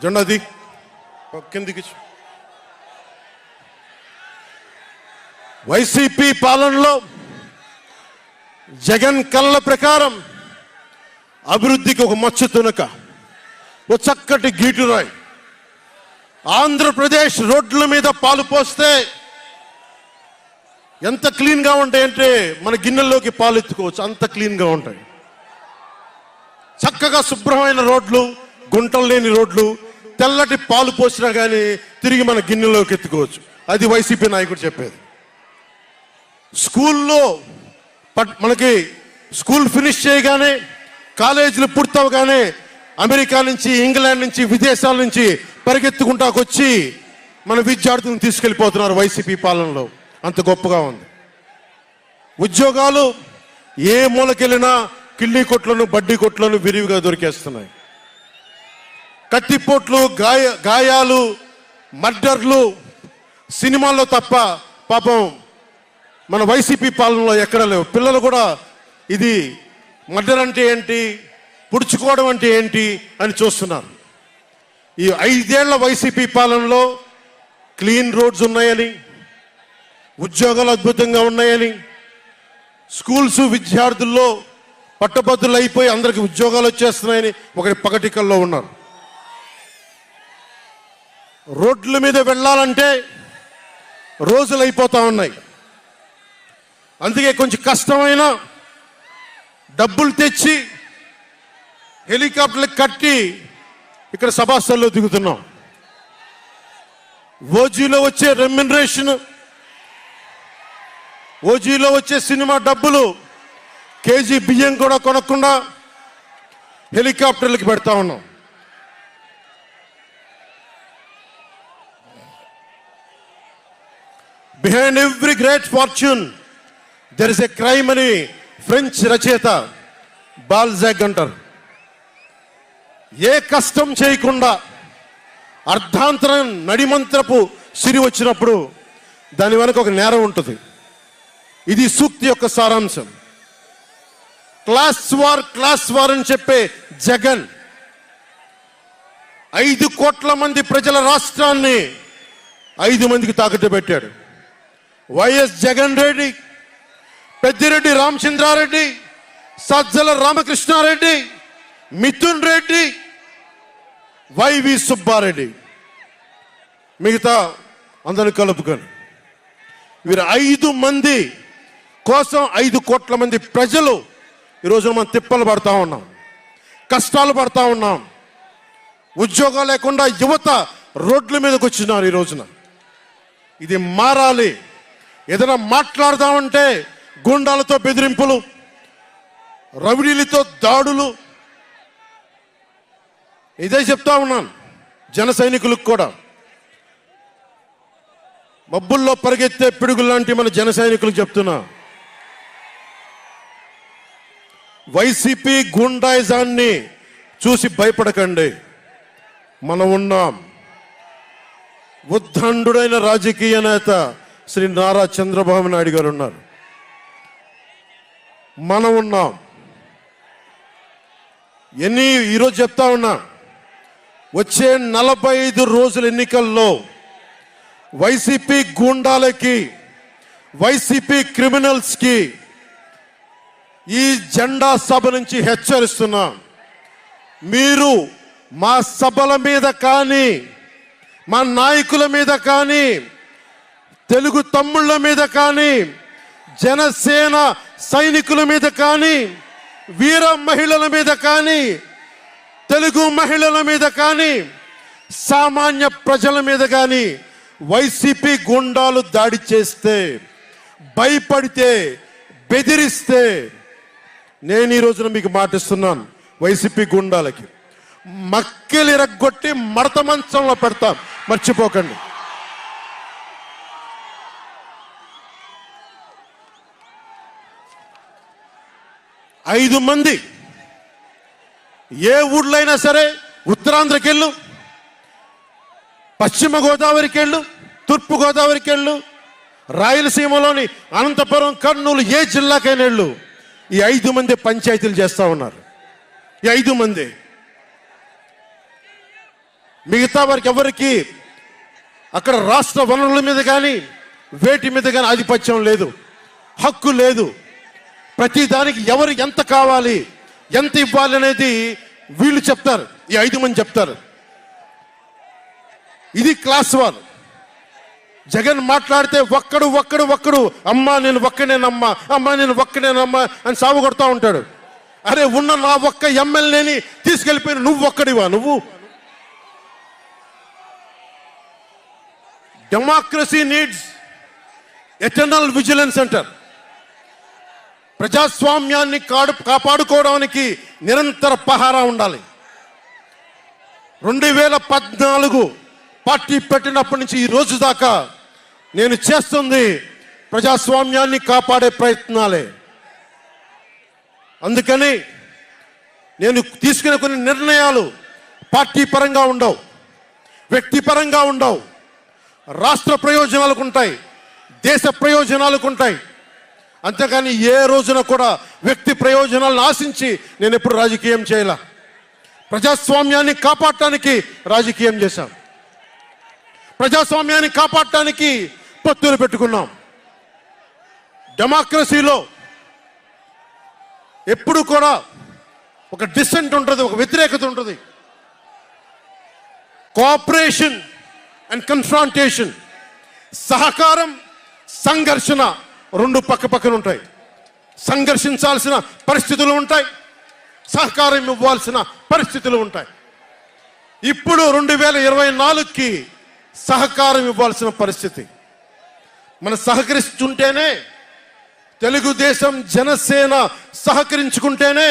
జెండాది కిందికి వైసీపీ పాలనలో జగన్ కళ్ళ ప్రకారం అభివృద్ధికి ఒక మచ్చ తునక ఓ చక్కటి గీటురాయి ఆంధ్రప్రదేశ్ రోడ్ల మీద పాలు పోస్తే ఎంత క్లీన్గా ఉంటాయంటే మన గిన్నెల్లోకి పాలు ఎత్తుకోవచ్చు అంత క్లీన్గా ఉంటాయి. చక్కగా శుభ్రమైన రోడ్లు గుంటలు లేని రోడ్లు తెల్లటి పాలు పోసినా కానీ తిరిగి మన గిన్నెలోకి ఎత్తుకోవచ్చు. అది వైసీపీ నాయకుడు చెప్పేది. స్కూల్లో పట్ మనకి స్కూల్ ఫినిష్ చేయగానే కాలేజీలు పూర్తవగానే అమెరికా నుంచి ఇంగ్లాండ్ నుంచి విదేశాల నుంచి పరిగెత్తుకుంటాకొచ్చి మన విద్యార్థులను తీసుకెళ్ళిపోతున్నారు వైసీపీ పాలనలో. అంత గొప్పగా ఉంది. ఉద్యోగాలు ఏ మూలకెళ్ళినా కిళ్ళీ కొట్లను బడ్డీ కొట్లను విరివిగా దొరికేస్తున్నాయి. కత్తిపోట్లు గాయ గాయాలు మర్డర్లు సినిమాల్లో తప్ప పాపం మన వైసీపీ పాలనలో ఎక్కడ లేవు. పిల్లలు కూడా ఇది మర్డర్ అంటే ఏంటి పుడుచుకోవడం అంటే ఏంటి అని చూస్తున్నారు. ఈ ఐదేళ్ళ వైసీపీ పాలనలో క్లీన్ రోడ్స్ ఉన్నాయని ఉద్యోగాలు అద్భుతంగా ఉన్నాయని స్కూల్స్ విద్యార్థుల్లో పట్టభద్రులు అయిపోయి అందరికి ఉద్యోగాలు వచ్చేస్తున్నాయని ఒకటి పగటికల్లో ఉన్నారు. రోడ్ల మీద వెళ్ళాలంటే రోజులు అయిపోతూ ఉన్నాయి. అందుకే కొంచెం కష్టమైన డబ్బులు తెచ్చి హెలికాప్టర్లు కట్టి ఇక్కడ సభాస్థల్లో దిగుతున్నాం. ఓజీలో వచ్చే రెమ్యునరేషన్ ఓజీలో వచ్చే సినిమా డబ్బులు కేజీ బియ్యం కూడా కొనకుండా హెలికాప్టర్లకు పెడతా ఉన్నాం. Behind every great fortune there is a crime అని ఫ్రెంచ్ రచయిత బాల్జాగ్ అంటారు. ఏ కష్టం చేయకుండా అర్ధాంతరం నడిమంత్రపు సిరి వచ్చినప్పుడు దాని వెనక ఒక నేరం ఉంటుంది. ఇది సూక్తి యొక్క సారాంశం. క్లాస్ వార్ క్లాస్ వార్ అని చెప్పే జగన్ ఐదు కోట్ల మంది ప్రజల రాష్ట్రాన్ని ఐదు మందికి తాకట్టు పెట్టాడు. YS Jagan Reddy Peddireddy Ramachandra Reddy Sajjala Ramakrishna Reddy Mithun Reddy YV Subba Reddy. మిగతా అందరిని కలుపుకొని. వీరు ఐదు మంది కోసం ఐదు కోట్ల మంది ప్రజలు ఈరోజు మనం తిప్పలు పడతా ఉన్నాం కష్టాలు పడతా ఉన్నాం. ఉద్యోగాలు లేకుండా యువత రోడ్ల మీదకి వచ్చినారు ఈ రోజున. ఇది మారాలి. ఏదైనా మాట్లాడదామంటే గుండాలతో బెదిరింపులు రవిడీలతో దాడులు. ఇదే చెప్తా ఉన్నాను జన సైనికులకు కూడా. మబ్బుల్లో పరిగెత్తే పిడుగులు లాంటి మన జన సైనికులకు చెప్తున్నా. వైసీపీ గుండాయిజాన్ని చూసి భయపడకండి. మనం ఉన్నాం. ఉద్దండుడైన రాజకీయ నేత శ్రీ నారా చంద్రబాబు నాయుడు గారు ఉన్నారు. మనం ఉన్నాం. ఎన్ని ఈరోజు చెప్తా ఉన్నా వచ్చే నలభై ఐదు రోజుల ఎన్నికల్లో వైసీపీ గూండాలకి వైసీపీ క్రిమినల్స్కి ఈ జెండా సభ నుంచి హెచ్చరిస్తున్నా. మీరు మా సభల మీద కానీ మా నాయకుల మీద కానీ తెలుగు తమ్ముళ్ళ మీద కానీ జనసేన సైనికుల మీద కానీ వీర మహిళల మీద కానీ తెలుగు మహిళల మీద కానీ సామాన్య ప్రజల మీద కానీ వైసీపీ గుండాలు దాడి చేస్తే భయపడితే బెదిరిస్తే నేను ఈ రోజున మీకు మాటిస్తున్నాను వైసీపీ గుండాలకి. మక్కెలు ఇరగొట్టి మడత మంచంలో పెడతాం. మర్చిపోకండి. ఐదు మంది. ఏ ఊళ్ళో అయినా సరే ఉత్తరాంధ్రకి వెళ్ళు పశ్చిమ గోదావరికి వెళ్ళు తూర్పు గోదావరికి వెళ్ళు రాయలసీమలోని అనంతపురం కర్నూలు ఏ జిల్లాకైనా వెళ్ళు. ఈ ఐదు మంది పంచాయతీలు చేస్తా ఉన్నారు. ఈ ఐదు మంది. మిగతా వారికి ఎవరికి అక్కడ రాష్ట్ర వనరుల మీద కానీ వేటి మీద కానీ ఆధిపత్యం లేదు. హక్కు లేదు. ప్రతి దానికి ఎవరు ఎంత కావాలి ఎంత ఇవ్వాలి అనేది వీళ్ళు చెప్తారు. ఈ ఐదు మంది చెప్తారు. ఇది క్లాస్ వన్. జగన్ మాట్లాడితే ఒక్కడు ఒక్కడు ఒక్కడు అమ్మా నేను ఒక్కనేనమ్మా అమ్మా నేను ఒక్కనేనమ్మా అని సాగు కొడతా ఉంటాడు. అరే ఉన్న నా ఒక్క ఎమ్మెల్యేని తీసుకెళ్ళిపోయిన నువ్వు ఒక్కడివా నువ్వు? డెమోక్రసీ నీడ్స్ ఎటర్నల్ విజిలెన్స్ అంటారు ప్రజాస్వామ్యాన్ని కాడు కాపాడుకోవడానికి నిరంతర పహారా ఉండాలి. రెండు వేల పద్నాలుగు పార్టీ పెట్టినప్పటి నుంచి ఈ రోజు దాకా నేను చేస్తుంది ప్రజాస్వామ్యాన్ని కాపాడే ప్రయత్నాలే. అందుకని నేను తీసుకునే కొన్ని నిర్ణయాలు పార్టీ పరంగా ఉండవు వ్యక్తిపరంగా ఉండవు. రాష్ట్ర ప్రయోజనాలకు ఉంటాయి దేశ ప్రయోజనాలకు ఉంటాయి. అంతేకాని ఏ రోజున కూడా వ్యక్తి ప్రయోజనాలను ఆశించి నేను ఎప్పుడు రాజకీయం చేయాల. ప్రజాస్వామ్యాన్ని కాపాడటానికి రాజకీయం చేశాం. ప్రజాస్వామ్యాన్ని కాపాడటానికి పొత్తులు పెట్టుకున్నాం. డెమోక్రసీలో ఎప్పుడు కూడా ఒక డిసెంట్ ఉంటుంది ఒక వ్యతిరేకత ఉంటుంది. కోఆపరేషన్ అండ్ కన్ఫ్రాంటేషన్ సహకారం సంఘర్షణ రెండు పక్క పక్కన ఉంటాయి. సంఘర్షించాల్సిన పరిస్థితులు ఉంటాయి. సహకారం ఇవ్వాల్సిన పరిస్థితులు ఉంటాయి. ఇప్పుడు రెండు వేల ఇరవై నాలుగుకి సహకారం ఇవ్వాల్సిన పరిస్థితి. మనం సహకరిస్తుంటేనే తెలుగుదేశం జనసేన సహకరించుకుంటేనే